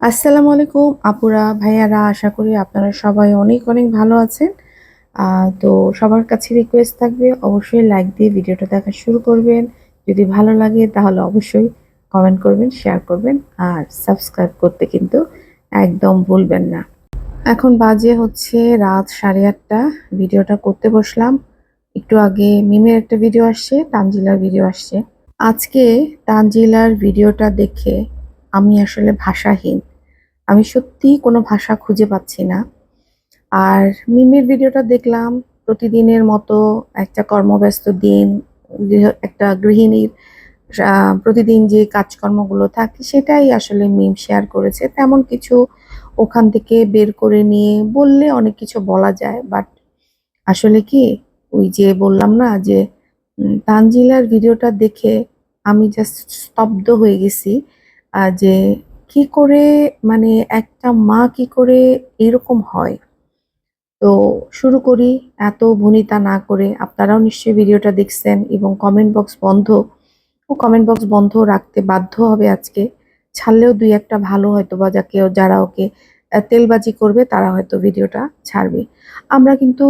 আসসালামু আলাইকুম, আপুরা, ভাইয়ারা, আশা করি আপনারা সবাই অনেক অনেক ভালো আছেন। তো সবার কাছে রিকোয়েস্ট থাকবে, অবশ্যই লাইক দিয়ে ভিডিওটা দেখা শুরু করবেন। যদি ভালো লাগে তাহলে অবশ্যই কমেন্ট করবেন শেয়ার করবেন, আর সাবস্ক্রাইব করতে কিন্তু একদম ভুলবেন না। এখন বাজে হচ্ছে রাত সাড়ে আটটা ভিডিওটা করতে বসলাম। একটু আগে মিমের একটা ভিডিও আসছে, তানজিলার ভিডিও আসছে। আজকে তানজিলার ভিডিওটা দেখে আমি আসলে ভাষাহীন। আমি সত্যিই কোনো ভাষা খুঁজে পাচ্ছি না। আর মিমের ভিডিওটা দেখলাম, প্রতিদিনের মতো একটা কর্মব্যস্ত দিন একটা গৃহিণীর প্রতিদিন যে কাজকর্মগুলো থাকে সেটাই আসলে মিম শেয়ার করেছে। তেমন কিছু ওখান থেকে বের করে নিয়ে বললে অনেক কিছু বলা যায় বাট আসলে কি, ওই যে বললাম না যে তানজিলার ভিডিওটা দেখে আমি জাস্ট স্তব্ধ হয়ে গেছি যে কি করে মানে একটা মা কি করে এরকম হয়? তো শুরু করি, এত ভনিতা না করে। আপনারাও নিশ্চয়ই ভিডিওটা দেখছেন এবং কমেন্ট বক্স বন্ধ। ও কমেন্ট বক্স বন্ধ রাখতে বাধ্য হবে আজকে। ছাড়লেও দুই একটা ভালো হয়তো বা যাকে, যারা ওকে তেলবাজি করবে, তারা হয়তো ভিডিওটা ছাড়বে। আমরা কিন্তু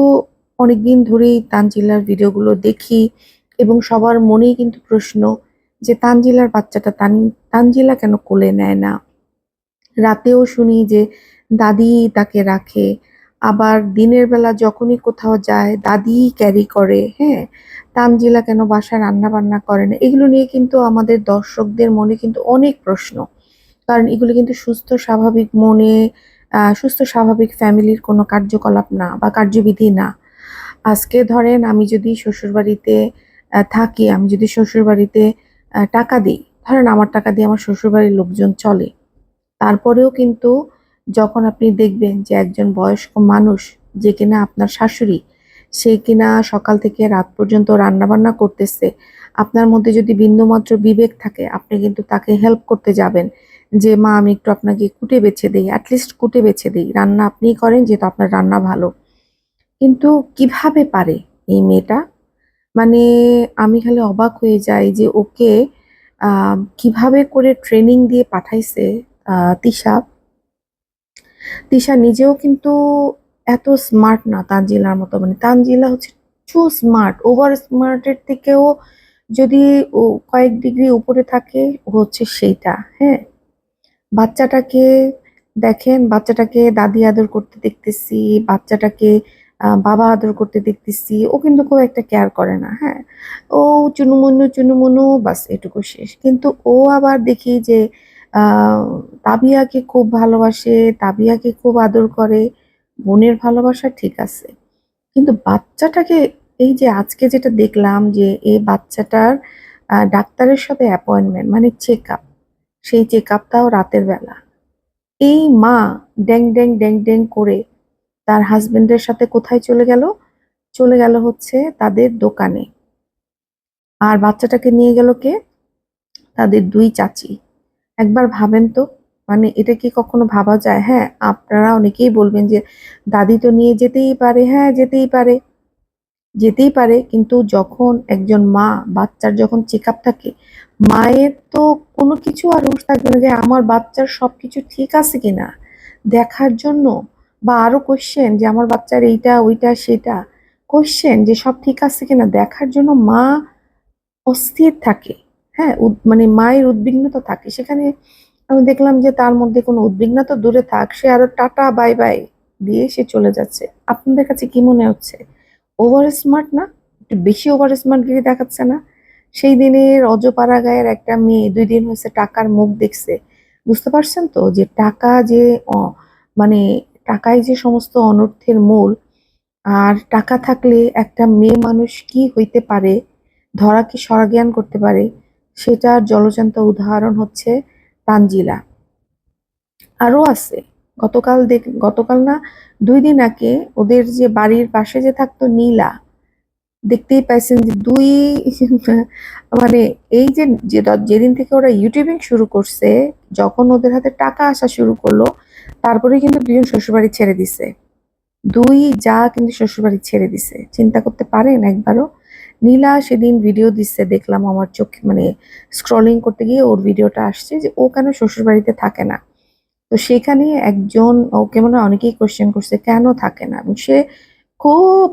অনেকদিন ধরেই তানজিলার ভিডিওগুলো দেখি এবং সবার মনেই কিন্তু প্রশ্ন যে তানজিলার বাচ্চাটা তান, তানজিলা কেন কোলে নেয় না? রাতেও শুনি যে দাদি তাকে রাখে। আবার দিনের বেলা যখনই কোথাও যায়, দাদি ক্যারি করে হ্যাঁ? তানজিলা কেন বাসায় রান্না বান্না করে না? এগুলো নিয়ে কিন্তু আমাদের দর্শকদের মনে কিন্তু অনেক প্রশ্ন। কারণ এগুলো কিন্তু সুস্থ, স্বাভাবিক মনে সুস্থ, স্বাভাবিক ফ্যামিলির কোনো কার্যকলাপ না বা কার্যবিধি না। আজকে ধরেন আমি যদি শ্বশুরবাড়িতে থাকি, আমি যদি শ্বশুরবাড়িতে টাকা দিই, ধরেন আমার টাকা দিয়ে আমার শ্বশুরবাড়ির লোকজন চলে তারপরেও কিন্তু যখন আপনি দেখবেন যে একজন বয়স্ক মানুষ যে কিনা আপনার শাশুড়ি, সে কিনা সকাল থেকে রাত পর্যন্ত রান্না বান্না করতেছে, আপনার মধ্যে যদি বিন্দুমাত্র বিবেক থাকে, আপনি কিন্তু তাকে হেল্প করতে যাবেন যে, মা, আমি একটু আপনাকে কুটে বেছে দিই অ্যাটলিস্ট কুটে বেছে দিই। রান্না আপনিই করেন, যেহেতু আপনার রান্না ভালো। কিন্তু কীভাবে পারে এই মেয়েটা? মানে আমি খালি অবাক হয়ে যাই যে ওকে কীভাবে করে ট্রেনিং দিয়ে পাঠাইছে তিশা। তিশা নিজেও কিন্তু এত স্মার্ট না, তানজিলার মতো। মানে তানজিলা হচ্ছে টু স্মার্ট ওভার স্মার্টের থেকেও যদি কয়েক ডিগ্রি উপরে থাকে হচ্ছে সেইটা হ্যাঁ? বাচ্চাটাকে দেখেন, বাচ্চাটাকে দাদি আদর করতে দেখতেছি, বাচ্চাটাকে বাবা আদর করতে দেখতেছি, ও কিন্তু খুব একটা কেয়ার করে না হ্যাঁ? ও চুনুমুনু চুনুমুনু, বাস এটুকু শেষ। কিন্তু ও আবার দেখি যে তাবিয়াকে খুব ভালোবাসে, তাবিয়াকে খুব আদর করে, বোনের ভালোবাসা ঠিক আছে। কিন্তু বাচ্চাটাকে এই যে আজকে যেটা দেখলাম যে এই বাচ্চাটার ডাক্তারের সাথে অ্যাপয়েন্টমেন্ট মানে চেক আপ সেই চেক আপটাও রাতের বেলা। এই মা ড্যাং ড্যাং ড্যাং ড্যাং করে তার হাজবেন্ডের সাথে কোথায় চলে গেল? চলে গেল হচ্ছে তাদের দোকানে। আর বাচ্চাটাকে নিয়ে গেল কে? তাদের দুই চাচি। একবার ভাবেন তো। মানে এটা কি কখনো ভাবা যায়? হ্যাঁ আপনারা অনেকেই বলবেন যে, দাদি তো নিয়ে যেতেই পারে। হ্যাঁ যেতেই পারে। যেতেই পারে, কিন্তু যখন একজন মা, বাচ্চার যখন চেক থাকে, মায়ের তো কোনো কিছু আর হুঁশ থাকবে না যে, আমার বাচ্চার সব কিছু ঠিক আছে কিনা? দেখার জন্য বা আরও কোশ্চেন যে, আমার বাচ্চার এইটা, ওইটা, সেটা? কোশ্চেন যে, সব ঠিক আছে কিনা? দেখার জন্য মা অস্থির থাকে। হ্যাঁ মানে মায়ের উদ্বিগ্নতা থাকে। সেখানে আমি দেখলাম যে তার মধ্যে কোনো উদ্বিগ্নতা দূরে থাক, সে আরও টাটা, বাই বাই দিয়ে সে চলে যাচ্ছে। আপনাদের কাছে কি মনে হচ্ছে? ওভার স্মার্ট না? একটু বেশি ওভার স্মার্ট গিরি দেখাচ্ছে না? সেই দিনের অজপাড়া গায়ের একটা মেয়ে দুই দিন হয়েছে টাকার মুখ দেখছে। বুঝতে পারছেন তো যে টাকা যে মানে টাকাই যে সমস্ত অনর্থের মূল, আর টাকা থাকলে একটা মেয়ে মানুষ কি হইতে পারে? ধরা কি স্বর্জ্ঞান করতে পারে? সেটার জলজান্ত উদাহরণ হচ্ছে তানজিলা। আরও আছে। গতকাল দেখ, গতকাল না, দুই দিন আগে ওদের যে বাড়ির পাশে যে থাকতো নীলা, দেখতেই পাইছেন যে দুই মানে এই যে- যেদিন থেকে ওরা ইউটিউবিং শুরু করছে, যখন ওদের হাতে টাকা আসা শুরু করল, তারপরে কিন্তু দুজন শ্বশুরবাড়ি ছেড়ে দিছে। দুই যা কিন্তু শ্বশুরবাড়ি ছেড়ে দিছে। চিন্তা করতে পারেন একবারও নীলা সেদিন ভিডিও দিচ্ছে, দেখলাম আমার চোখে মানে স্ক্রলিং করতে গিয়ে ওর ভিডিওটা আসছে যে ও কেন শ্বশুরবাড়িতে থাকে না। তো সেখানে একজন, ওকে মনে হয় অনেকেই কোশ্চেন করছে, কেন থাকে না? এবং সে খুব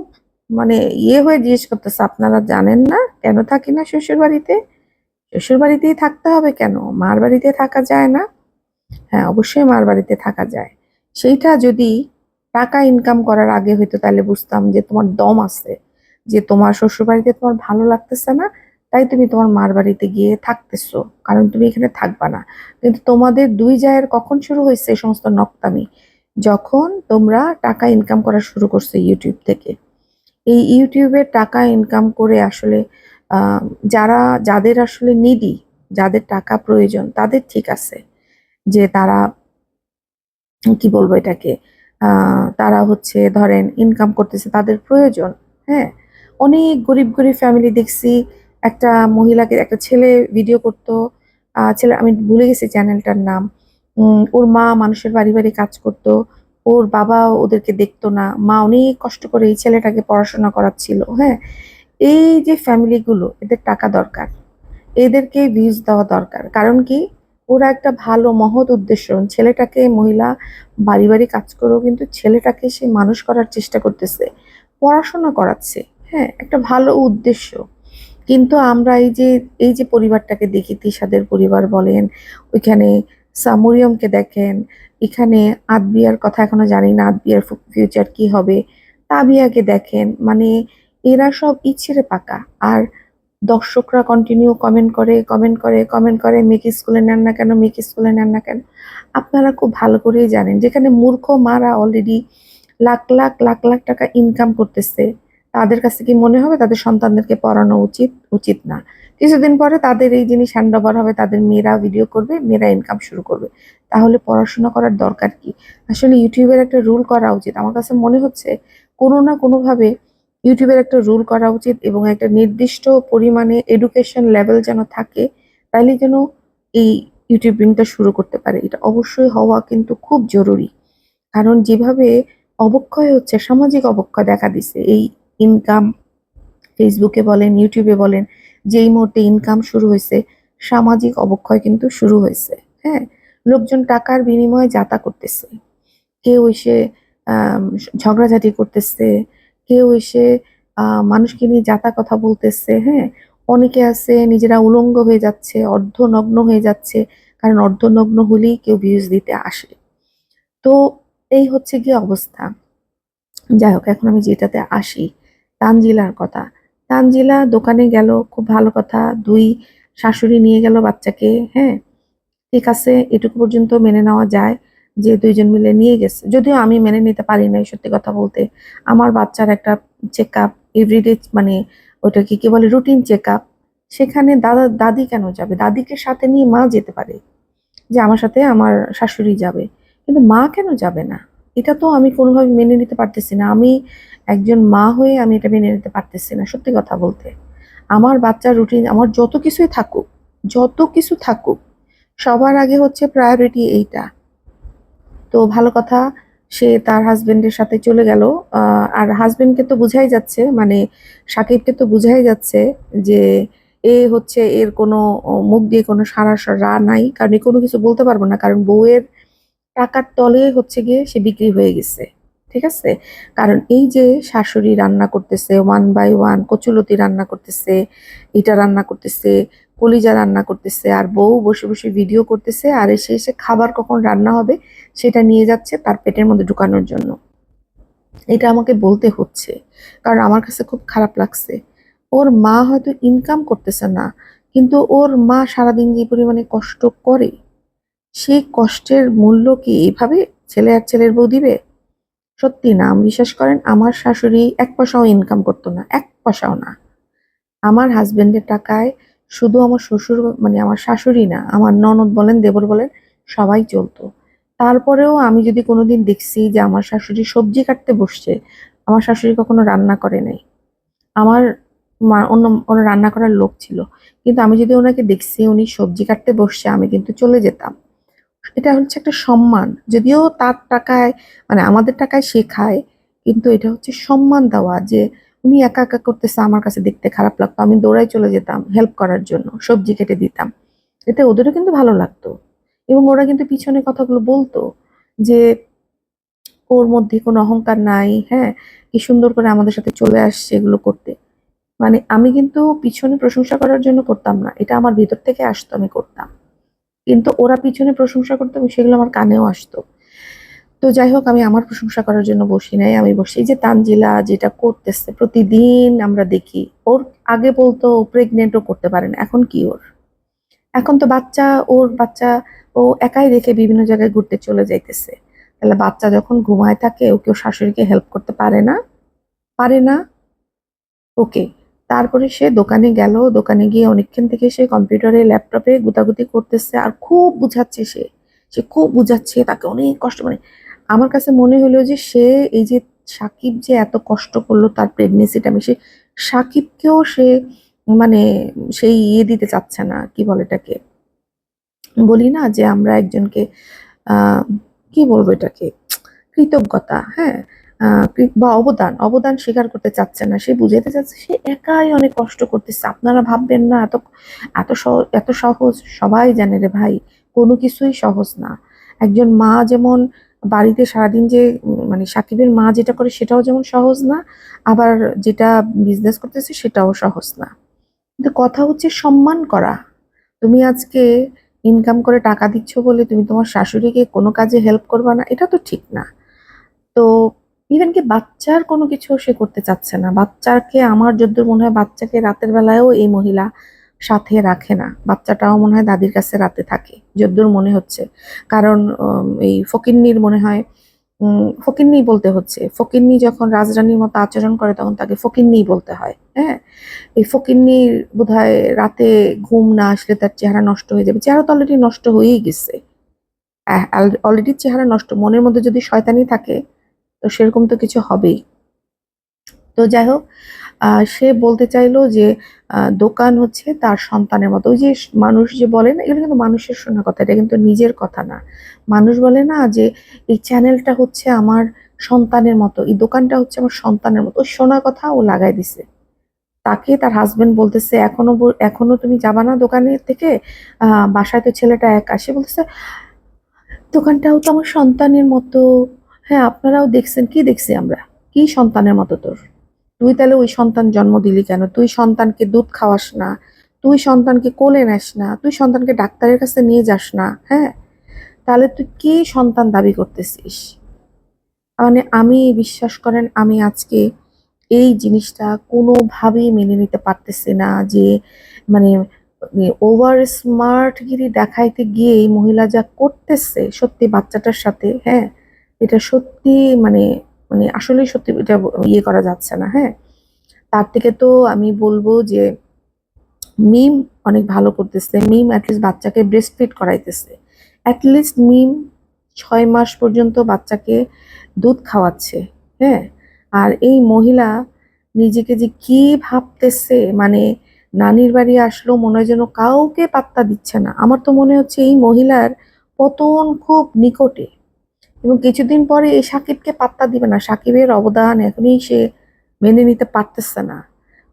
মানে ইয়ে হয়ে জিজ্ঞেস করতেছে, আপনারা জানেন না কেন থাকি না শ্বশুর বাড়িতে শ্বশুর বাড়িতেই থাকতে হবে কেন? মার বাড়িতে থাকা যায় না? হ্যাঁ অবশ্যই মার বাড়িতে থাকা যায়। সেইটা যদি টাকা ইনকাম করার আগে হইতো, তাহলে বুঝতাম যে তোমার দম আছে। যে তোমার শ্বশুর বাড়িতে তোমার ভালো লাগতেছে না, তাই তুমি তোমার মার বাড়িতে গিয়ে থাকতেছো, কারণ তুমি এখানে থাকবা না। কিন্তু তোমাদের দুই জায়ের কখন শুরু হয়েছে এই সমস্ত নক্তামি? যখন তোমরা টাকা ইনকাম করা শুরু করছ ইউটিউব থেকে। এই ইউটিউবে টাকা ইনকাম করে আসলে যারা, যাদের আসলে নিডি যাদের টাকা প্রয়োজন, তাদের ঠিক আছে। যে তারা, কি বলব এটাকে? তারা হচ্ছে ধরেন ইনকাম করতেছে তাদের প্রয়োজন হ্যাঁ? অনেক গরিব গরিব ফ্যামিলি দেখছি, একটা মহিলাকে একটা ছেলে ভিডিও করতো ছেলে, আমি ভুলে গেছি চ্যানেলটার নাম। ওর মা মানুষের বাড়ি বাড়ি কাজ করতো, ওর বাবা ওদেরকে দেখতো না। মা অনেক কষ্ট করে এই ছেলেটাকে পড়াশোনা করাচ্ছিল হ্যাঁ? এই যে ফ্যামিলিগুলো এদের টাকা দরকার। এদেরকে ভিউজ দেওয়া দরকার। কারণ কি? ওরা একটা ভালো, মহৎ উদ্দেশ্য। ছেলেটাকে মহিলা বাড়ি বাড়ি কাজ করেও কিন্তু ছেলেটাকে সে মানুষ করার চেষ্টা করতেছে, পড়াশোনা করাচ্ছে। হ্যাঁ একটা ভালো উদ্দেশ্য। কিন্তু আমরা এই যে এই যে পরিবারটাকে দেখি তিসাদের পরিবার বলেন, ওইখানে সামরিয়মকে দেখেন, এখানে আদবিয়ার কথা এখনও জানি না, আদবিয়ার ফিউচার কি হবে, তাবিয়াকে দেখেন মানে এরা সব ইচ্ছেরে পাকা। আর দর্শকরা কন্টিনিউ কমেন্ট করে কমেন্ট করে কমেন্ট করে, মেয়েকে স্কুলে নেন না কেন, মেয়েকে স্কুলে নেন না কেন? আপনারা খুব ভালো করেই জানেন, যেখানে মূর্খ মারা অলরেডি লাখ লাখ লাখ লাখ টাকা ইনকাম করতেছে তাদের কাছে কি মনে হবে তাদের সন্তানদেরকে পড়ানো উচিত উচিত না। কিছুদিন পরে তাদের এই জিনিস হ্যান্ড ওভার হবে, তাদের মেয়েরা ভিডিও করবে, মেয়েরা ইনকাম শুরু করবে। তাহলে পড়াশোনা করার দরকার কি? আসলে ইউটিউবের একটা রুল করা উচিত। আমার কাছে মনে হচ্ছে কোনো না কোনোভাবে ইউটিউবের একটা রুল করা উচিত এবং একটা নির্দিষ্ট পরিমাণে এডুকেশন লেভেল যেন থাকে, তাইলে যেন এই ইউটিউবিংটা শুরু করতে পারে। এটা অবশ্যই হওয়া কিন্তু খুব জরুরি। কারণ যেভাবে অবক্ষয় হচ্ছে, সামাজিক অবক্ষয় দেখা দিছে এই ইনকাম ফেসবুকে বলেন ইউটিউবে বলেন যে এই মুহূর্তে ইনকাম শুরু হয়েছে, সামাজিক অবক্ষয় কিন্তু শুরু হয়েছে। হ্যাঁ লোকজন টাকার বিনিময়ে যাতা করতেছে। কেউ এসে ঝগড়াঝাটি করতেছে, কেউ এসে মানুষকে নিয়ে যাতা কথা বলতেছে। হ্যাঁ অনেকে আছে, নিজেরা উলঙ্গ হয়ে যাচ্ছে, অর্ধনগ্ন হয়ে যাচ্ছে, কারণ অর্ধনগ্ন হলেই কেউ ভিউজ দিতে আসে। তো এই হচ্ছে গিয়ে অবস্থা। যাই হোক, এখন আমি যেটাতে আসি তানজিলার কথা। তানজিলা দোকানে গেল, খুব ভালো কথা। দুই শাশুড়ি নিয়ে গেল বাচ্চাকে হ্যাঁ? ঠিক আছে, এটুকু পর্যন্ত মেনে নেওয়া যায় যে দুইজন মিলে নিয়ে গেছে। যদিও আমি মেনে নিতে পারি নাই সত্যি কথা বলতে। আমার বাচ্চার একটা চেক আপ এভরিডে মানে ওটাকে কি বলে রুটিন চেক আপ সেখানে দাদা, দাদি কেন যাবে? দাদিকে সাথে নিয়ে মা যেতে পারে। যে আমার সাথে আমার শাশুড়ি যাবে। কিন্তু মা কেন যাবে না? এটা তো আমি কোনোভাবে মেনে নিতে পারতেছি না। আমি একজন মা হয়ে আমি এটা মেনে নিতে পারতেছি না, সত্যি কথা বলতে। আমার বাচ্চার রুটিন আমার যত কিছুই থাকুক, যত কিছু থাকুক, সবার আগে হচ্ছে প্রায়োরিটি এইটা। তো ভালো কথা, সে তার হাজবেন্ডের সাথে চলে গেল। আর হাজবেন্ডকে তো বোঝাই যাচ্ছে মানে সাকিবকে তো বোঝাই যাচ্ছে যে এ হচ্ছে এর কোনো মুখ দিয়ে কোনো সারা রা নাই। কারণ কোনো কিছু বলতে পারব না, কারণ বউয়ের টাকার তলে হচ্ছে গিয়ে সে বিক্রি হয়ে গেছে, ঠিক আছে? কারণ এই যে শাশুড়ি রান্না করতেছে ওয়ান বাই ওয়ান কচুলতি রান্না করতেছে এটা রান্না করতেছে, কলিজা রান্না করতেছে, আর বউ বসে বসে ভিডিও করতেছে, আর এসে এসে খাবার কখন রান্না হবে সেটা নিয়ে যাচ্ছে তার পেটের মধ্যে ঢুকানোর জন্য। এটা আমাকে বলতে হচ্ছে, কারণ আমার কাছে খুব খারাপ লাগছে। ওর মা হয়তো ইনকাম করতেছে না, কিন্তু ওর মা সারাদিন যে পরিমাণে কষ্ট করে সেই কষ্টের মূল্য কি এইভাবে ছেলে আর ছেলের বউ দিবে? সত্যি না, আমি বিশ্বাস করেন, আমার শাশুড়ি এক পয়সাও ইনকাম করতো না, এক পয়সাও না। আমার হাজবেন্ডের টাকায় শুধু আমার শ্বশুর মানে আমার শাশুড়ি না, আমার ননদ বলেন, দেবর বলেন, সবাই চলতো। তারপরেও আমি যদি কোনোদিন দেখছি যে আমার শাশুড়ি সবজি কাটতে বসছে, আমার শাশুড়ি কখনো রান্না করে নাই। আমার মা, অন্য অন্য রান্না করার লোক ছিল। কিন্তু আমি যদি ওনাকে দেখছি, উনি সবজি কাটতে বসছে, আমি কিন্তু চলে যেতাম। এটা হচ্ছে একটা সম্মান। যদিও তার টাকায় মানে আমাদের টাকায় সে খায়, কিন্তু এটা হচ্ছে সম্মান দেওয়া যে উনি একা একা করতেছে, আমার কাছে দেখতে খারাপ লাগতো, আমি দৌড়াই চলে যেতাম হেল্প করার জন্য, সবজি কেটে দিতাম। এতে ওদেরও কিন্তু ভালো লাগতো। এবং ওরা কিন্তু পিছনে কথাগুলো বলতো যে, ওর মধ্যে কোনো অহংকার নাই হ্যাঁ কি সুন্দর করে আমাদের সাথে চলে আসছে এগুলো করতে। মানে আমি কিন্তু পিছনে প্রশংসা করার জন্য করতাম না, এটা আমার ভিতর থেকে আসতো আমি করতাম। কিন্তু ওরা পিছনে প্রশংসা করতো এবং সেগুলো আমার কানেও আসতো। তো যাই হোক, আমি আমার প্রশংসা করার জন্য বসি নাই, আমি বসি। যে তানজিলা যেটা করতেছে, প্রতিদিন আমরা দেখি, ওর আগে বলতো প্রেগনেন্টও করতে পারে না, এখন কি ওর? এখন তো বাচ্চা, ওর বাচ্চা ও একাই রেখে বিভিন্ন জায়গায় ঘুরতে চলে যাইতেছে। তাহলে বাচ্চা যখন ঘুমায় থাকে ও কেউ শাশুড়িকে হেল্প করতে পারে না? পারে না? ওকে। তারপরে সে দোকানে গেল, দোকানে গিয়ে অনেকক্ষণ থেকে সে কম্পিউটারে, ল্যাপটপে গুতাগুতি করতেছে আর খুব বুঝাচ্ছে সে। সে খুব বুঝাচ্ছে, তাকে অনেক কষ্ট মানে আমার কাছে মনে হলো যে সে এই যে সাকিব যে এত কষ্ট করল তার প্রেগনেন্সিটা আমি সে সাকিবকেও সে মানে সেই ইয়ে দিতে চাচ্ছে না, কি বলে এটাকে? বলি না যে আমরা একজনকে কি বলব এটাকে? কৃতজ্ঞতা হ্যাঁ? বা অবদান অবদান স্বীকার করতে চাচ্ছে না, সে বুঝাতে চাচ্ছে সে একাই অনেক কষ্ট করতেছে। আপনারা ভাববেন না, এত এত এত সহজ, সবাই জানে রে ভাই, কোনো কিছুই সহজ না। একজন মা যেমন বাড়িতে সারাদিন যে মানে সাকিবের মা যেটা করে সেটাও যেমন সহজ না, আবার যেটা বিজনেস করতেছে সেটাও সহজ না। কিন্তু কথা হচ্ছে সম্মান করা। তুমি আজকে ইনকাম করে টাকা দিচ্ছ বলে তুমি তোমার শাশুড়িকে কোনো কাজে হেল্প করবা না, এটা তো ঠিক না। তো ইভেন কি বাচ্চার কোনো কিছু সে করতে চাচ্ছে না। বাচ্চাকে আমার যদ্দূর মনে হয় বাচ্চাকে রাতের বেলায়ও এই মহিলা সাথে রাখে না। বাচ্চাটাও মনে হয় দাদির কাছে রাতে থাকে, যদ্দূর মনে হচ্ছে। কারণ এই ফকিন্নির মনে হয় ফকিন্নি বলতে হচ্ছে। ফকিন্নি যখন রাজরানীর মতো আচরণ করে তখন তাকে ফকিন্নি বলতে হয় হ্যাঁ? এই ফকিন্নির বোধহয় রাতে ঘুম না আসলে তার চেহারা নষ্ট হয়ে যাবে। চেহারা তো অলরেডি নষ্ট হয়েই গেছে। অলরেডি চেহারা নষ্ট। মনের মধ্যে যদি শয়তানি থাকে তো সেরকম তো কিছু হবেই। তো যাই হোক সে বলতে চাইলো যে দোকান হচ্ছে তার সন্তানের মতো। ওই যে মানুষ যে বলে না এগুলো কিন্তু মানুষের শোনা কথা, এটা কিন্তু নিজের কথা না। মানুষ বলে না যে, এই চ্যানেলটা হচ্ছে আমার সন্তানের মতো, এই দোকানটা হচ্ছে আমার সন্তানের মতো। ওই শোনা কথা ও লাগাই দিছে। তাকে তার হাজবেন্ড বলতেছে, এখনও এখনও তুমি যাবা না দোকানের থেকে? বাসায় তো ছেলেটা এক। আসে বলতেছে, দোকানটাও তো আমার সন্তানের মতো। হ্যাঁ আপনারাও দেখছেন, কি দেখছি আমরা? কি সন্তানের মতো তোর? তুই তাহলে ওই সন্তান জন্ম দিলি কেন? তুই সন্তানকে দুধ খাওয়াস না, তুই সন্তানকে কোলে নেস না, তুই সন্তানকে ডাক্তারের কাছে নিয়ে যাস না হ্যাঁ? তাহলে তুই কি সন্তান দাবি করতেছিস? মানে আমি বিশ্বাস করেন, আমি আজকে এই জিনিসটা কোনোভাবেই মেনে নিতে পারতেছি না যে মানে ওভার স্মার্টগিরি দেখাইতে গিয়ে মহিলা যা করতেছে, সত্যি বাচ্চাটার সাথে হ্যাঁ? এটা সত্যি মানে মানে আসলে সত্যি এটা ইয়ে করা যাচ্ছে না হ্যাঁ? তার থেকে তো আমি বলব যে, মিম অনেক ভালো করতেছে। মিম অ্যাটলিস্ট বাচ্চাকে ব্রেস্ট ফিড করাইতেছে অ্যাটলিস্ট মিম ছয় মাস পর্যন্ত বাচ্চাকে দুধ খাওয়াচ্ছে হ্যাঁ? আর এই মহিলা নিজেকে যে কি ভাবতেছে মানে নানির বাড়ি আসলো মনে হয় যেন কাউকে পাত্তা দিচ্ছে না। আমার তো মনে হচ্ছে এই মহিলার পতন খুব নিকটে। এবং কিছুদিন পরে এই সাকিবকে পাত্তা দিবে না। সাকিবের অবদান এখনই সে মেনে নিতে পারতেছে না।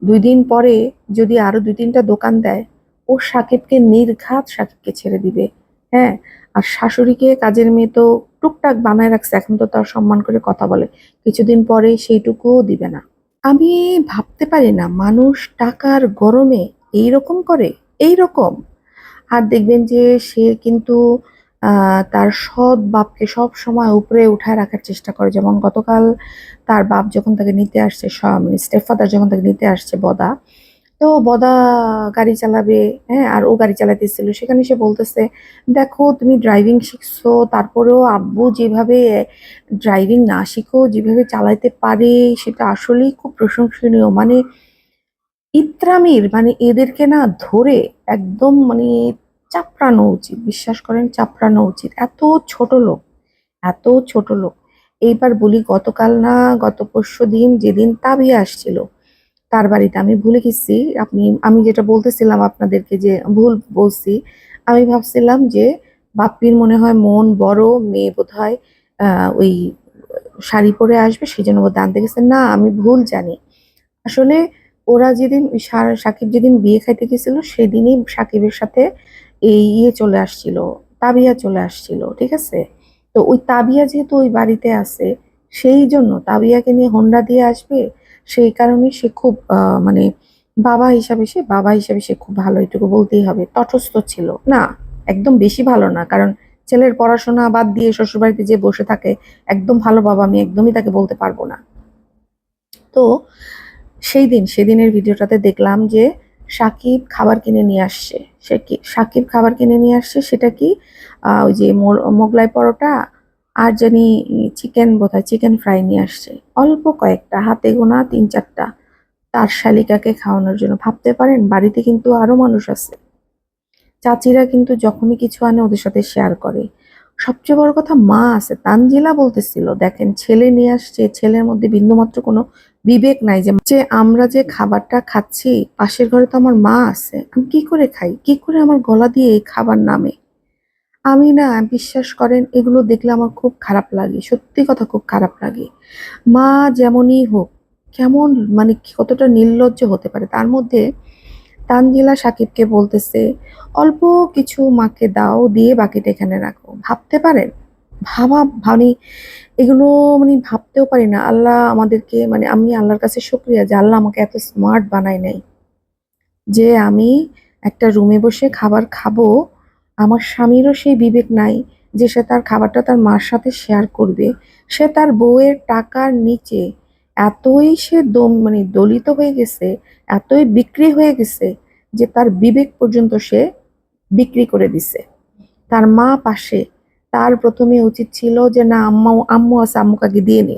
দুই দিন পরে যদি আরও দুই তিনটা দোকান দেয়, ও সাকিবকে নির্ঘাত সাকিবকে ছেড়ে দিবে। হ্যাঁ আর শাশুড়িকে কাজের মেয়ে তো টুকটাক বানায় রাখছে, এখন তো তার সম্মান করে কথা বলে। কিছুদিন পরে সেইটুকুও দিবে না। আমি ভাবতে পারি না, মানুষ টাকার গরমে এই রকম করে এই রকম আর দেখবেন যে সে কিন্তু তার সৎ বাপকে সব সময় উপরে উঠায় রাখার চেষ্টা করে। যেমন গতকাল তার বাপ যখন তাকে নিতে আসছে মানে স্টেপফাদার যখন তাকে নিতে আসছে বদা, তো বদা গাড়ি চালাবে হ্যাঁ আর ও গাড়ি চালাতেছিল। সেখানে সে বলতেছে, দেখো, তুমি ড্রাইভিং শিখছো, তারপরেও আব্বু যেভাবে ড্রাইভিং না শিখো, যেভাবে চালাইতে পারে, সেটা আসলেই খুব প্রশংসনীয়। মানে ইত্রামির মানে এদেরকে না ধরে একদম মানে চাপড়ানো উচিত, বিশ্বাস করেন চাপড়ানো উচিত। এত ছোট লোক, এত ছোট লোক। এইবার বলি গতকাল না, গত পরশু দিন যেদিন তাবিয়া আসছিল, তার বাড়িতে আমি ভুলে গেছি। আপনি, আমি যেটা বলতেছিলাম আপনাদেরকে যে ভুল বলছি, আমি ভাবছিলাম যে বাপ্পির মনে হয় মন বড়, মেয়ে বোধ হয় ওই শাড়ি পরে আসবে, সেই জন্য ও আনতে গেছে। না, আমি ভুল জানি। আসলে ওরা যেদিন সাকিব যেদিন বিয়ে খাইতে গেছিল, সেদিনই সাকিবের সাথে এই ইয়ে চলে আসছিল, তাবিয়া চলে আসছিল, ঠিক আছে? তো ওই তাবিয়া যেহেতু ওই বাড়িতে আছে, সেই জন্য তাবিয়াকে নিয়ে হোন্ডা দিয়ে আসবে, সেই কারণে সে খুব মানে বাবা হিসাবে সে, বাবা হিসাবে সে খুব ভালো, এটুকু বলতেই হবে, তটস্থ ছিল। না, একদম বেশি ভালো না, কারণ ছেলের পড়াশোনা বাদ দিয়ে শ্বশুরবাড়িতে যে বসে থাকে, একদম ভালো বাবা, আমি একদমই তাকে বলতে পারব না। তো সেই দিন, সেদিনের ভিডিওটাতে দেখলাম যে সাকিব খাবার কিনে নিয়ে আসছে। সে কি, সাকিব খাবার কিনে নিয়ে আসছে সেটা কি? ওই যে মোগলাই পরোটা আর জানি চিকেন বোধহয়, চিকেন ফ্রাই নিয়ে আসছে। অল্প কয়েকটা, হাতে গোনা তিন চারটা। তার শালিকাকে খাওয়ানোর জন্য ভাবতে পারেন, বাড়িতে কিন্তু আরও মানুষ আছে। চাচিরা কিন্তু যখনই কিছু আনে ওদের সাথে শেয়ার করে। সবচেয়ে বড় কথা মা আছে, তানজিলা বলতেছিল, দেখেন ছেলে নিয়ে আসছে, ছেলের মধ্যে বিন্দুমাত্র কোনো বিবেক নাই যে আমরা যে খাবারটা খাচ্ছি, পাশের ঘরে তো আমার মা আছে, আমি কি করে খাই? কি করে আমার গলা দিয়ে এই খাবার নামে? আমি না, বিশ্বাস করেন, এগুলো দেখলে আমার খুব খারাপ লাগে, সত্যি কথা খুব খারাপ লাগে। মা যেমনই হোক, কেমন মানে কতটা নির্লজ্জ হতে পারে, তার মধ্যে তানজিলা সাকিবকে বলতেছে, অল্প কিছু মাকে দাও, দিয়ে বাকিটা এখানে রাখো। ভাবতে পারেন? ভাবা মানে এগুলো মানে ভাবতেও পারি না। আল্লাহ আমাদেরকে মানে আমি আল্লাহর কাছে শুক্রিয়া যে আল্লাহ আমাকে এত স্মার্ট বানায় নাই যে আমি একটা রুমে বসে খাবার খাব। আমার স্বামীরও সেই বিবেক নাই যে সে তার খাবারটা তার মার সাথে শেয়ার করবে। সে তার বউয়ের টাকার নিচে এতই সে দম মানে দলিত হয়ে গেছে, এতই বিক্রি হয়ে গেছে যে তার বিবেক পর্যন্ত সে বিক্রি করে দিছে। তার মা পাশে তার প্রথমে উচিত ছিল যে না আম্মা আম্মু আছে আম্মুকে দিয়ে নে।